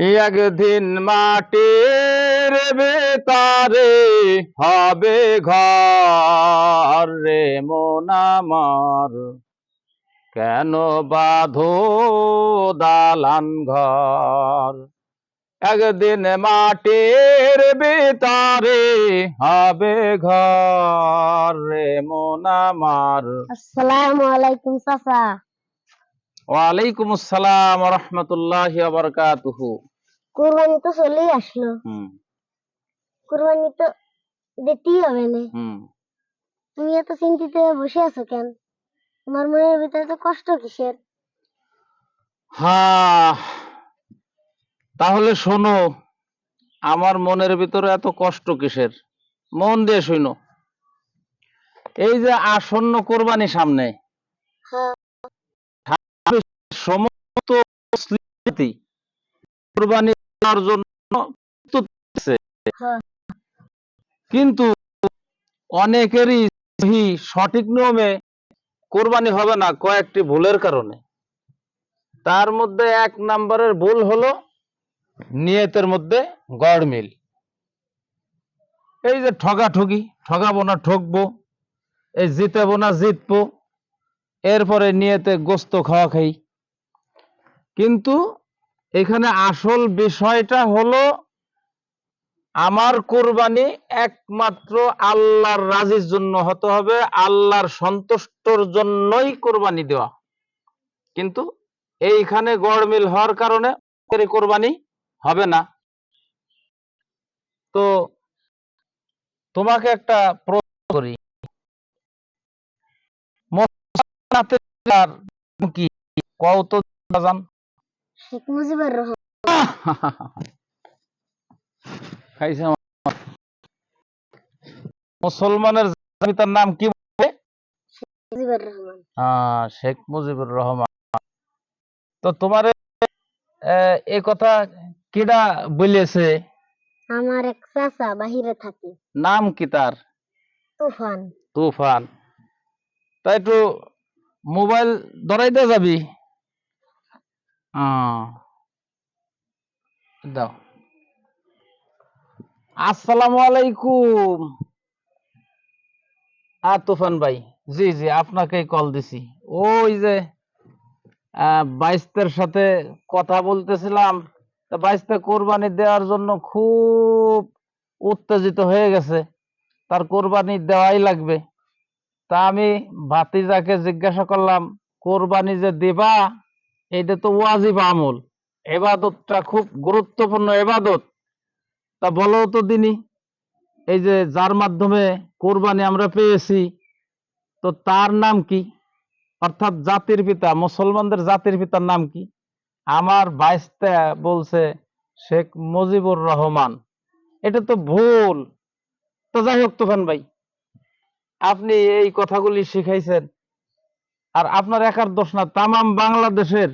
একদিন মাটির বেতারে হবে ঘর রে মন আমার। কেন বাঁধো দালান ঘর? একদিন মাটির বেতারে হবে ঘর রে মন আমার। আসসালামু আলাইকুম চাচা। ওয়ালাইকুম আসসালাম রহমতুল্লাহ বরকাতুহু। কোরবানি তো চলেই আসলো। কোরবানি তো দিতেই হবে না। তুমি এত চিন্তিত বসে আছো কেন? তোমার মনের ভিতরে তো কষ্ট কিসের? হ্যাঁ তাহলে শোনো আমার মনের ভিতরে এত কষ্ট কিসের? মন দিয়ে শোনো এই যে আসন্ন কোরবানি সামনে হ্যাঁ। সমস্ত কোরবানি দেওয়ার জন্য। হ্যাঁ। কিন্তু অনেকেরই সঠিক নিয়মে কোরবানি হবে না কয়েকটি ভুলের কারণে। তার মধ্যে এক নম্বরের ভুল হলো নিয়তের মধ্যে গড়মিল এই যে ঠগাঠগি ঠগাবো না ঠকবো এই জিতাবো না জিতবো এরপরে নিয়েতে গোস্ত খাওয়া খাই। কিন্তু এখানে আসল বিষয়টা হলো, আমার কোরবানি একমাত্র আল্লাহর রাজির জন্য হতে হবে, আল্লাহর সন্তুষ্টর জন্যই কোরবানি দেওয়া। কিন্তু এইখানে গড়মিল হওয়ার কারণে কোরবানি হবে না। তো তোমাকে একটা প্রশ্ন করি। কি কও তো জান শেখ মুজিবুর রহমান খাইছে মুসলমানের নাম কি মুজিবুর রহমান আহ, শেখ মুজিবুর রহমান তো তোমার এই কথা কিডা বলেছে আমার এক চাচা বাহিরে থাকে নাম কি তার তুফান তুফান তাই একটু মোবাইল ধরাই দিয়ে যাবি দাও। আসসালামু আলাইকুম। আ তুফান ভাই, জি জি, আপনাকেই কল দিছি। ওই যে বাইস্তের সাথে কথা বলতেছিলাম, তা বাইস্তে কোরবানি দেওয়ার জন্য খুব উত্তেজিত হয়ে গেছে। তার কোরবানি দেওয়াই লাগবে। তা আমি ভাতিজাকে জিজ্ঞাসা করলাম, কোরবানি যে দিবা এটা তো ওয়াজিব আমল। এবাদতটা খুব গুরুত্বপূর্ণ এবাদত। তা বলো তো দিনী, এই যে যার মাধ্যমে কোরবানি আমরা পেয়েছি, তো তার নাম কি? অর্থাৎ জাতির পিতা, মুসলমানদের জাতির পিতার নাম কি? আমার বাইশটা বলছে শেখ মুজিবুর রহমান। এটা তো ভুল। তো যাই হোক তুফান ভাই, আপনি এই কথাগুলি শিখাইছেন। আর আপনার একার দোষ না, তামাম বাংলাদেশের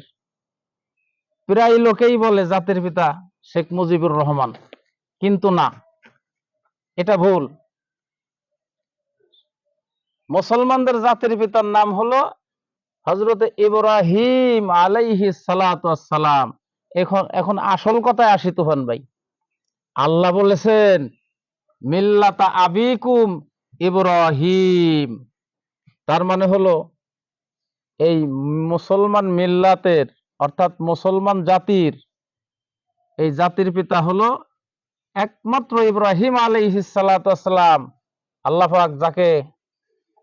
প্রায় লোকেই বলে জাতির পিতা শেখ মুজিবুর রহমান। কিন্তু না, এটা ভুল। মুসলমানদের জাতির পিতার নাম হলো হজরতে ইব্রাহিম আলাইহি সালাম এখন এখন আসল কথায় আসি তুফান ভাই। আল্লাহ বলেছেন, মিল্লাতা আবিকুম ইব্রাহিম। তার মানে হলো এই মুসলমান মিল্লাতের, অর্থাৎ মুসলমান জাতির, এই জাতির পিতা হলো একমাত্র ইব্রাহিম আলাইহিস সালাম আল্লাহাক যাকে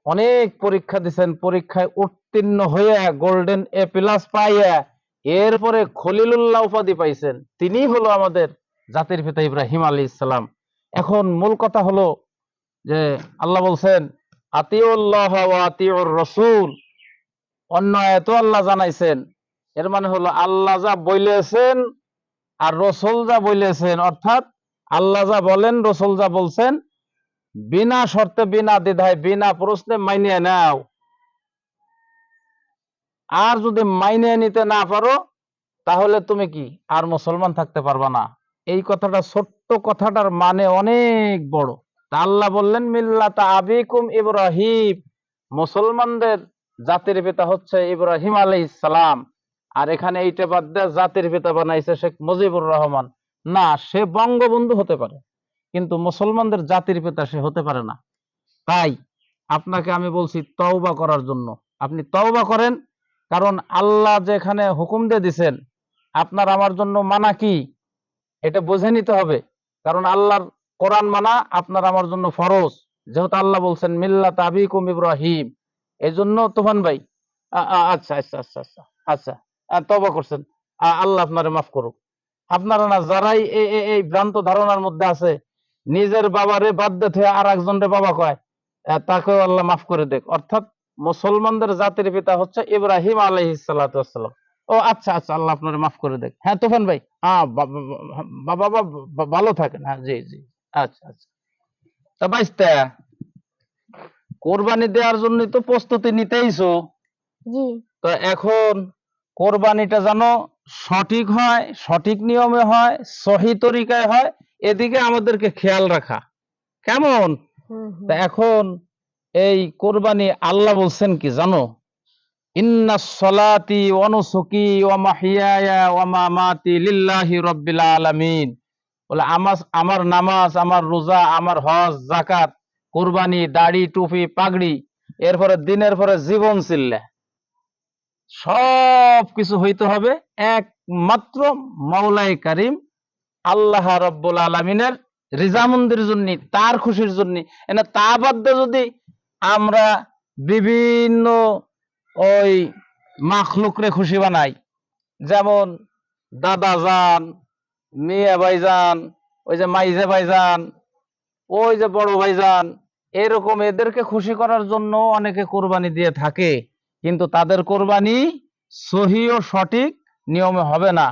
অনেক পরীক্ষা দিছেন, পরীক্ষায় উত্তীর্ণ হয়ে গোল্ডেন এ প্লাস পাইয়া এরপরে খলিলুল্লাহ উপাধি পাইছেন। তিনি হলো আমাদের জাতির পিতা ইব্রাহিম আলী ইসলাম এখন মূল কথা হলো যে আল্লাহ বলছেন, আতিউল্লাহ আতিউর রসুল। অন্য এত আল্লাহ জানাইছেন। এর মানে হলো আল্লাহ যা বইলেছেন আর রসুল যা বইলেছেন অর্থাৎ আল্লাহ যা বলেন, রসুল যা বলছেন, বিনা শর্তে, বিনা দ্বিধায়, বিনা প্রশ্নে মাইনে নাও। আর যদি মাইনে নিতে না পারো, তাহলে তুমি কি? আর মুসলমান থাকতে পারবা না। এই কথাটা ছোট্ট কথাটার মানে অনেক বড়। তা আল্লাহ বললেন, মিল্লাতা আবিকুম ইব্রাহিম। মুসলমানদের জাতির পিতা হচ্ছে ইব্রাহিম আলাইহিস সালাম। আর এখানে এইটা বাদ দেয়া জাতির পিতা বানাইছে শেখ মুজিবুর রহমান। না, সে বঙ্গবন্ধু হতে পারে, কিন্তু মুসলমানদের জাতির পিতা সে হতে পারে না। তাই আপনাকে আমি বলছি তওবা করার জন্য। আপনি তওবা করেন, কারণ আল্লাহ যেখানে হুকুম দিয়ে দিছেন, আপনার আমার জন্য মানা কি? এটা বুঝে নিতে হবে। কারণ আল্লাহর কোরআন মানা আপনার আমার জন্য ফরজ। যেহেতু আল্লাহ বলছেন, মিল্লাত আবিকুম ইব্রাহিম। এই জন্য তুফান ভাই আচ্ছা আচ্ছা আচ্ছা আচ্ছা আচ্ছা তওবা করছেন। আল্লাহ আপনারে মাফ করুক। আপনারা না যারাই এই ভ্রান্ত ধারণার মধ্যে আছে, নিজের বাবারে বাদ দিয়ে আর একজনের বাবা কয় তাকেও আল্লাহ মাফ করে দেখ অর্থাৎ মুসলমানদের জাতির পিতা হচ্ছে ইব্রাহিম আলাইহিস সালাতু ও আচ্ছা আচ্ছা আল্লাহ আপনার মাফ করে দেখ হ্যাঁ তুফান ভাই? হ্যাঁ বাবা ভালো থাকেন। হ্যাঁ জি জি আচ্ছা আচ্ছা। তা বাইস্তা কোরবানি দেওয়ার জন্য তো প্রস্তুতি নিতেইছো। জি। তো এখন কোরবানিটা যেন সঠিক হয় সঠিক নিয়মে হয় সহি তরিকায় হয় এদিকে আমাদেরকে খেয়াল রাখা। কেমন। তা এখন এই কোরবানি আল্লাহ বলছেন কি জানো? ইন্না সলাতি অনুসুকি ওয়া মাহিয়ায়া ওয়া মামাতি লিল্লাহি রাব্বিল আলামিন। বলে আমার আমার নামাজ আমার রোজা আমার হজ জাকাত কুরবানি, দাড়ি, টুপি, পাগড়ি, এরপরে দিনের পরে জীবন চিল্লে। সব কিছু হইতে হবে একমাত্র মাওলাই কারিম, আল্লাহ রব্বুল আলমিনের রিজামন্দির জন্য, তার খুশির জন্য। এনে তা বাদ যদি আমরা বিভিন্ন ওই মাখলুকরে খুশি বানাই, যেমন দাদা যান মিয়া ভাইজান ওই যে মাইজে ভাইজান ওই যে বড় ভাইজান এরকম এদেরকে খুশি করার জন্য অনেকে কোরবানি দিয়ে থাকে, কিন্তু তাদের কোরবানি সহি ও সঠিক নিয়মে হবে না।